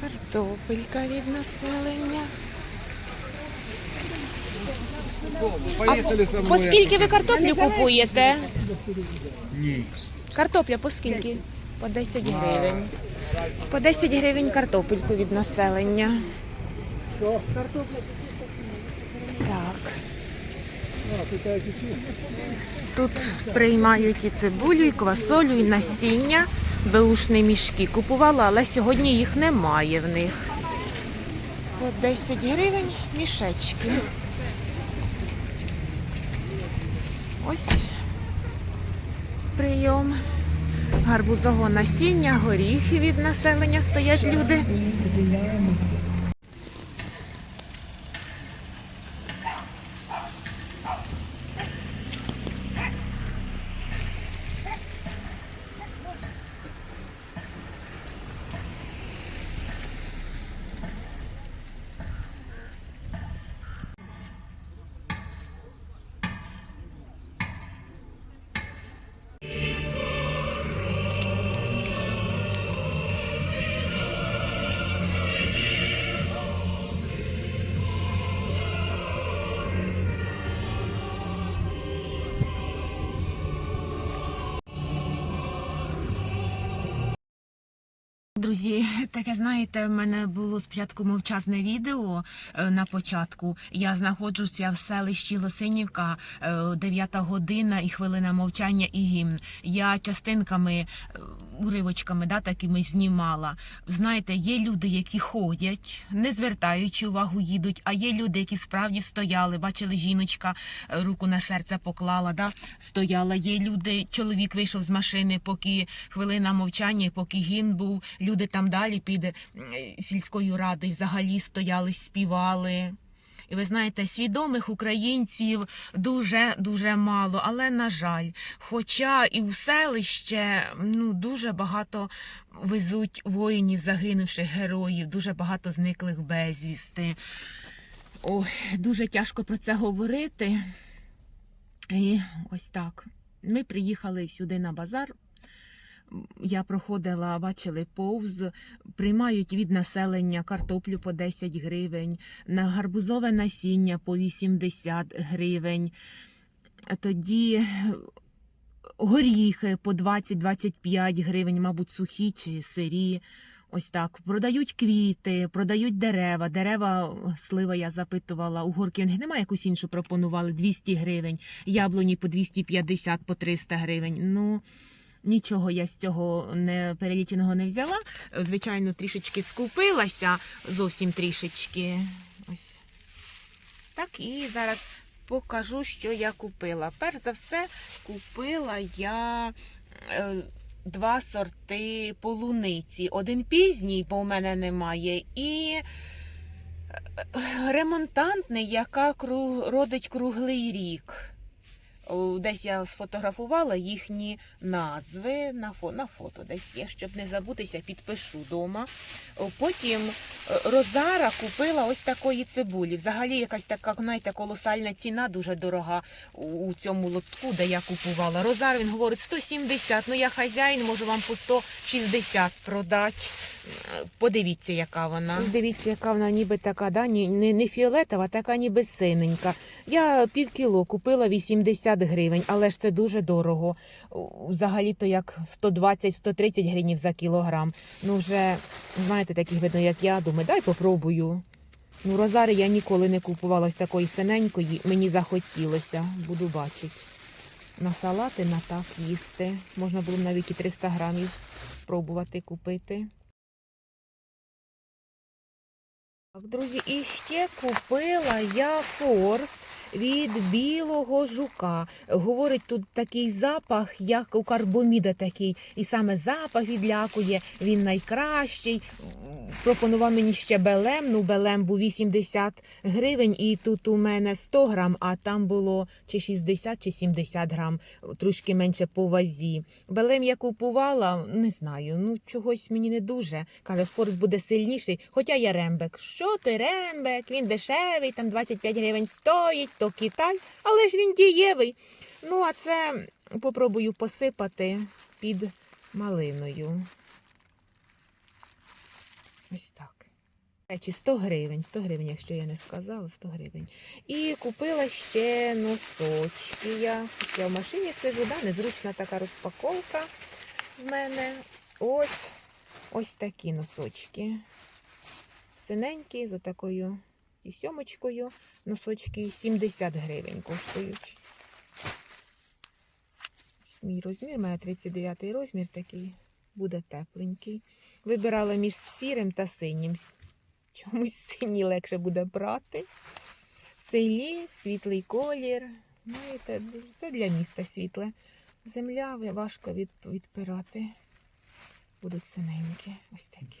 Картопелька від населення. Со По скільки ви картоплю купуєте? Ні. Картопля по скільки? По 10 гривень. По 10 гривень картопельку від населення. Так. Тут приймають і цибулю, і квасолю, і насіння, беушні мішки. Купувала, але сьогодні їх немає в них. По 10 гривень мішечки. Ось прийом. Гарбузового насіння, горіхи від населення стоять люди. Друзі, таке знаєте, в мене було спочатку мовчазне відео е, на початку. Я знаходжуся в селищі Лосинівка, е, 9 година і хвилина мовчання і гімн. Я частинками, е, уривочками, да, такими знімала. Знаєте, є люди, які ходять, не звертаючи увагу, їдуть, а є люди, які справді стояли. Бачили, жіночка е, руку на серце поклала, да, стояла. Є люди, чоловік вийшов з машини, поки хвилина мовчання, поки гімн був. Люди там далі під е, сільською радою взагалі стояли, співали. І ви знаєте, свідомих українців дуже дуже мало, але на жаль, хоча і в селище ну дуже багато везуть воїнів, загинувших героїв, дуже багато зниклих безвісти. Ой, дуже тяжко про це говорити. І ось так. Ми приїхали сюди на базар. Я проходила, бачили повз, приймають від населення картоплю по 10 гривень, на гарбузове насіння по 80 гривень. Тоді горіхи по 20-25 гривень, мабуть, сухі чи сирі. Ось так. Продають квіти, продають дерева. Дерева, слива я запитувала, у горки немає якусь іншу пропонували 200 гривень, яблуні по 250, по 300 гривень. Ну, Нічого я з цього не переліченого не взяла. Звичайно, трішечки скупилася, зовсім трішечки. Ось. Так, і зараз покажу, що я купила. Перш за все, купила я е, два сорти полуниці. Один пізній, бо у мене немає, і е, ремонтантний, яка родить круглий рік. Десь я сфотографувала їхні назви на фото, на фото десь є, щоб не забутися, підпишу вдома. Потім е, Розара купила ось такої цибулі. Взагалі якась така, знаєте, колосальна ціна, дуже дорога у цьому лотку, де я купувала. Розар, він говорить 170, ну я хазяїн, можу вам по 160 продати. Подивіться, яка вона. Дивіться, яка вона ніби така, да? не, не фіолетова, така ніби синенька. Я пів кіло купила 80 гривень, але ж це дуже дорого. Взагалі-то як 120-130 гривень за кілограм. Ну вже, знаєте, таких видно, як я, думаю, дай попробую. Ну, розари я ніколи не купувала такої синенької, мені захотілося, буду бачити. На салати, на так їсти. Можна було навіть і 300 грамів пробувати купити. Друзі, і ще купила я форс від білого жука. Говорить, тут такий запах, як у карбоміда такий. І саме запах відлякує, він найкращий. Пропонував мені ще белем. Ну, белем був 80 гривень, і тут у мене 100 грам, а там було чи 60, чи 70 грам, трошки менше по вазі. Белем я купувала, не знаю, ну чогось мені не дуже. Каже, Форс буде сильніший. Хоча я рембек. Що ти, рембек? Він дешевий, там 25 гривень стоїть, то Китай, але ж він дієвий. Ну, а це попробую посипати під малиною. Ось так. Речі, 100 гривень, 100 гривень, якщо я не сказала, 100 гривень. І купила ще носочки. Я, я в машині сижу, да, незручна така розпаковка в мене. Ось ось такі носочки. Синенькі, за такою і сьомочкою. Носочки 70 гривень коштують. Мій розмір, має 39 розмір такий, буде тепленький. Вибирала між сірим та синім. Чомусь синій легше буде брати. Селі, світлий колір. Знаєте, це для міста світле. Земля важко відпирати. Будуть синенькі. Ось такі.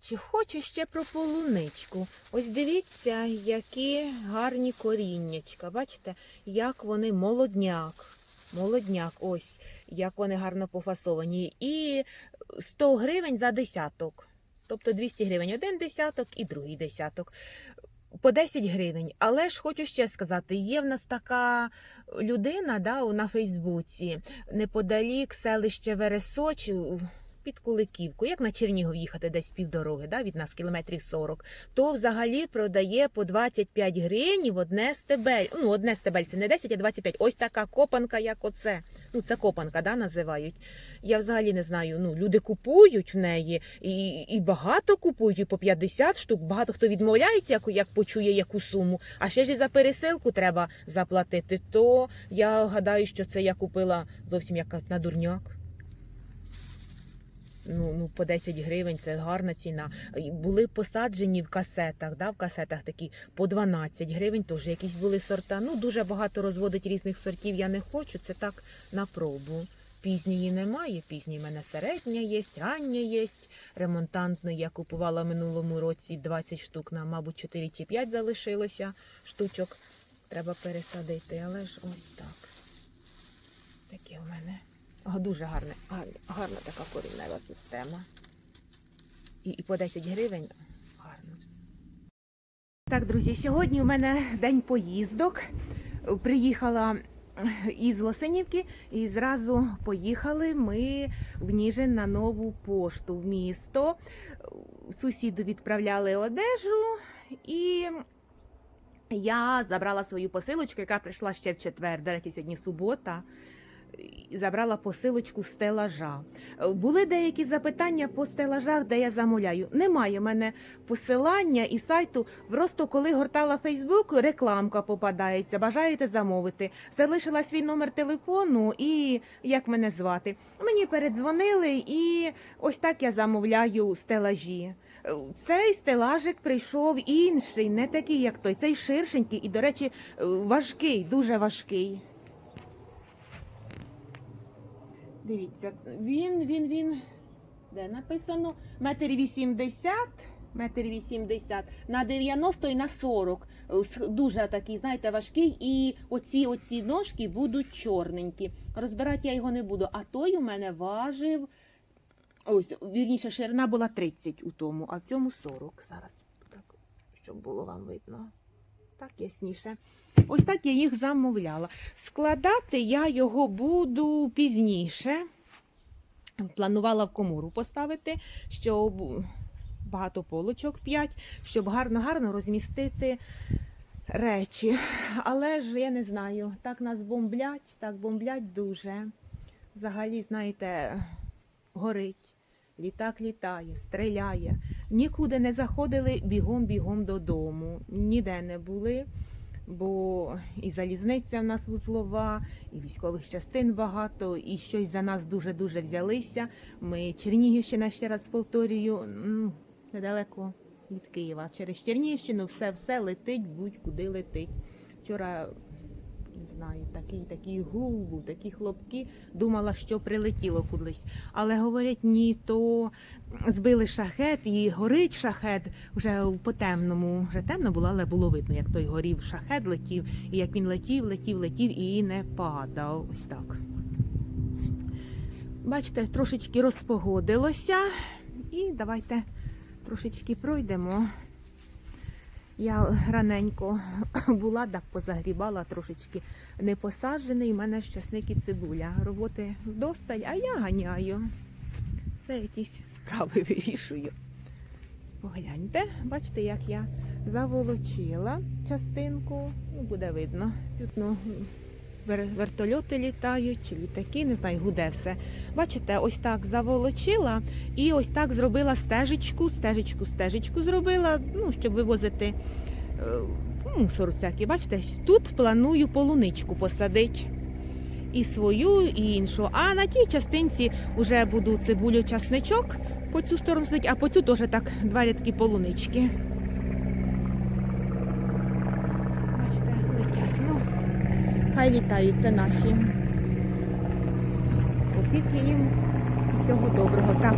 Чи хочу ще про полуничку? Ось дивіться, які гарні коріннячка. Бачите, як вони молодняк. Молодняк, ось як вони гарно пофасовані. І 100 гривень за десяток. Тобто 200 гривень один десяток і другий десяток. По 10 гривень. Але ж хочу ще сказати, є в нас така людина да, на Фейсбуці, неподалік селище Вересоч, під Куликівку, як на Чернігов їхати десь півдороги, да, від нас кілометрів 40, то взагалі продає по 25 гривень одне стебель. Ну, одне стебель це не 10, а 25. Ось така копанка, як оце. Ну, це копанка, да, називають. Я взагалі не знаю. Ну, люди купують в неї і, і багато купують, і по 50 штук. Багато хто відмовляється, як, як почує яку суму. А ще ж і за пересилку треба заплатити. То я гадаю, що це я купила зовсім як на дурняк. Ну, ну, по 10 гривень це гарна ціна. Були посаджені в касетах, да, в касетах такі по 12 гривень, теж якісь були сорта. Ну, дуже багато розводить різних сортів я не хочу, це так на пробу. Пізньої немає, пізньої в мене середня є, рання є. Ремонтантної я купувала минулому році 20 штук, на, мабуть, 4 чи 5 залишилося штучок. Треба пересадити, але ж ось так. Таке в мене. Дуже гарна, гарна така коріннева система. І, і по 10 гривень гарно все. Так, друзі, сьогодні у мене день поїздок. Приїхала із Лосинівки і зразу поїхали ми в Ніжин на нову пошту в місто. Сусіду відправляли одежу і. Я забрала свою посилочку, яка прийшла ще в четвер. До речі, сьогодні субота забрала посилочку стелажа. Були деякі запитання по стелажах, де я замовляю. Немає в мене посилання і сайту. Просто коли гортала Фейсбук, рекламка попадається. Бажаєте замовити. Залишила свій номер телефону і як мене звати. Мені передзвонили, і ось так я замовляю стелажі. Цей стелажик прийшов інший, не такий, як той. Цей ширшенький і, до речі, важкий, дуже важкий. Дивіться, він, він, він, де написано? Метр вісімдесят, метр вісімдесят, на 90 і на 40. Дуже такий, знаєте, важкий. І оці, оці ножки будуть чорненькі. Розбирати я його не буду. А той у мене важив, ось, вірніше, ширина була 30 у тому, а в цьому 40. Зараз, так, щоб було вам видно. Так, ясніше. Ось так я їх замовляла. Складати я його буду пізніше. Планувала в комору поставити, щоб багато полочок 5, щоб гарно-гарно розмістити речі. Але ж я не знаю, так нас бомблять, так бомблять дуже. Взагалі, знаєте, горить. Літак літає, стріляє. Нікуди не заходили бігом-бігом додому. Ніде не були. бо і залізниця в нас вузлова, і військових частин багато, і щось за нас дуже-дуже взялися. Ми Чернігівщина, ще раз повторюю, недалеко від Києва. Через Чернігівщину все-все летить, будь-куди летить. Вчора не знаю, такий такий гул такі хлопки. Думала, що прилетіло кудись. Але говорять, ні, то збили шахет і горить шахет вже по темному. Вже темно було, але було видно, як той горів шахет летів, і як він летів, летів, летів і не падав. Ось так. Бачите, трошечки розпогодилося. І давайте трошечки пройдемо. Я раненько була, так позагрібала трошечки не посаджений. У мене щасник і цибуля. Роботи вдосталь, а я ганяю. Все якісь справи вирішую. Погляньте, бачите, як я заволочила частинку. Ну, буде видно. Тут, ну, вертольоти літають, літаки, не знаю, гуде все. Бачите, ось так заволочила і ось так зробила стежечку, стежечку, стежечку зробила, ну, щоб вивозити е, мусор всякий. Бачите, тут планую полуничку посадити. І свою, і іншу. А на тій частинці вже буду цибулю часничок по цю сторону сидить, а по цю теж так два рядки полунички. Бачите, летять. Ну, хай літають, це наші. Опіки їм всього доброго. Так.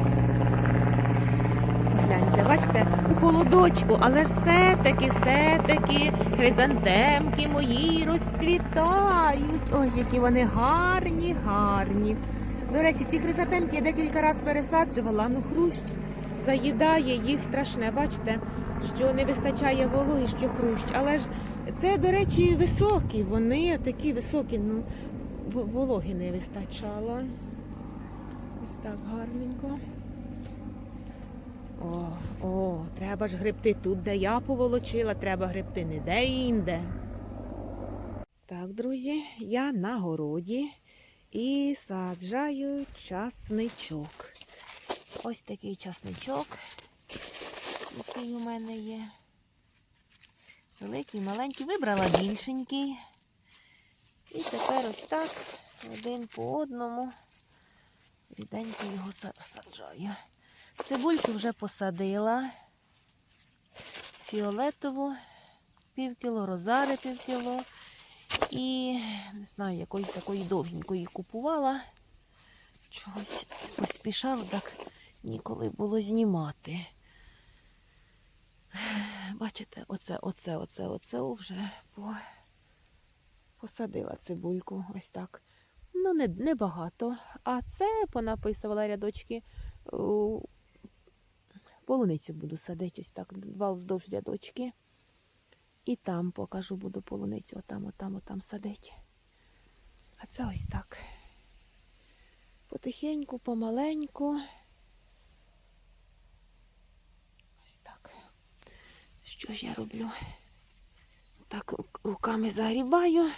Погляньте, бачите, у холодочку, але все-таки, все-таки хризантемки мої розцвітають. Ось які вони гарні, гарні. До речі, ці хризантемки я декілька разів пересаджувала, ну хрущ заїдає їх страшне. Бачите, що не вистачає вологи, що хрущ. Але ж це, до речі, високі. Вони такі високі, ну вологи не вистачало. Ось так гарненько. О, о, треба ж гребти тут, де я поволочила, треба гребти не де інде. Так, друзі, я на городі і саджаю часничок. Ось такий часничок, який у мене є. Великий, маленький, вибрала більшенький. І тепер ось так, один по одному, ріденько його са- саджаю. Цибульку вже посадила. Фіолетову пів кіло, розари пів кіло. І не знаю, якоїсь такої довгенької купувала. Чогось поспішала, так ніколи було знімати. Бачите, оце, оце, оце, оце вже по... посадила цибульку. Ось так. Ну, не, не багато. А це понаписувала рядочки. Полуницю буду садити ось так, два вздовж рядочки. І там покажу, буду полуницю, отам, отам, отам садити. А це ось так. Потихеньку, помаленьку. Ось так. Що ж я роблю? Так, руками загрібаю.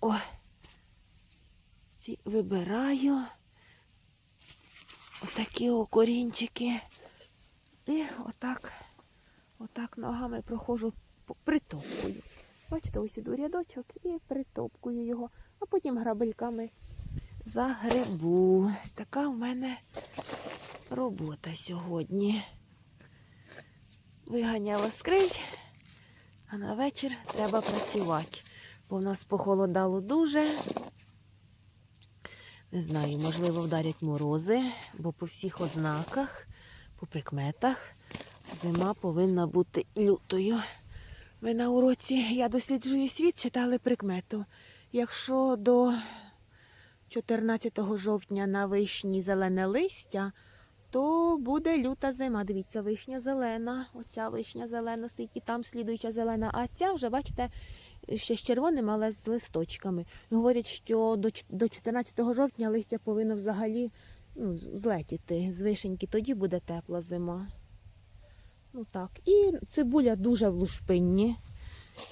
О, ці вибираю. Отакі о корінчики. І отак, отак ногами проходжу, притопкую. Бачите, ось іду рядочок і притопкую його, а потім грабельками загребу. Ось така в мене робота сьогодні. Виганяла скрізь, а на вечір треба працювати. Бо в нас похолодало дуже. Не знаю, можливо, вдарять морози, бо по всіх ознаках, по прикметах, зима повинна бути лютою. Ми на уроці я досліджую світ, читали прикмету. Якщо до 14 жовтня на вишні зелене листя, то буде люта зима. Дивіться, вишня зелена. Оця вишня зелена стоїть, і там слідуюча зелена. А ця вже, бачите, ще з червоним, але з листочками. Говорять, що до, 14 жовтня листя повинно взагалі ну, злетіти з вишеньки, тоді буде тепла зима. Ну так. І цибуля дуже в лушпинні.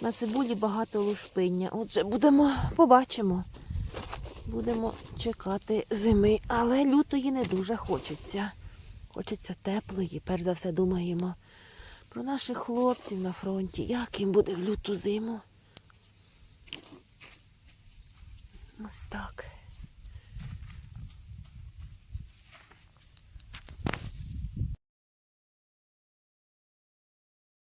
На цибулі багато лушпиння. Отже, будемо, побачимо. Будемо чекати зими, але лютої не дуже хочеться. Хочеться теплої. Перш за все думаємо Про наших хлопців на фронті. Як їм буде в люту зиму? Ось так.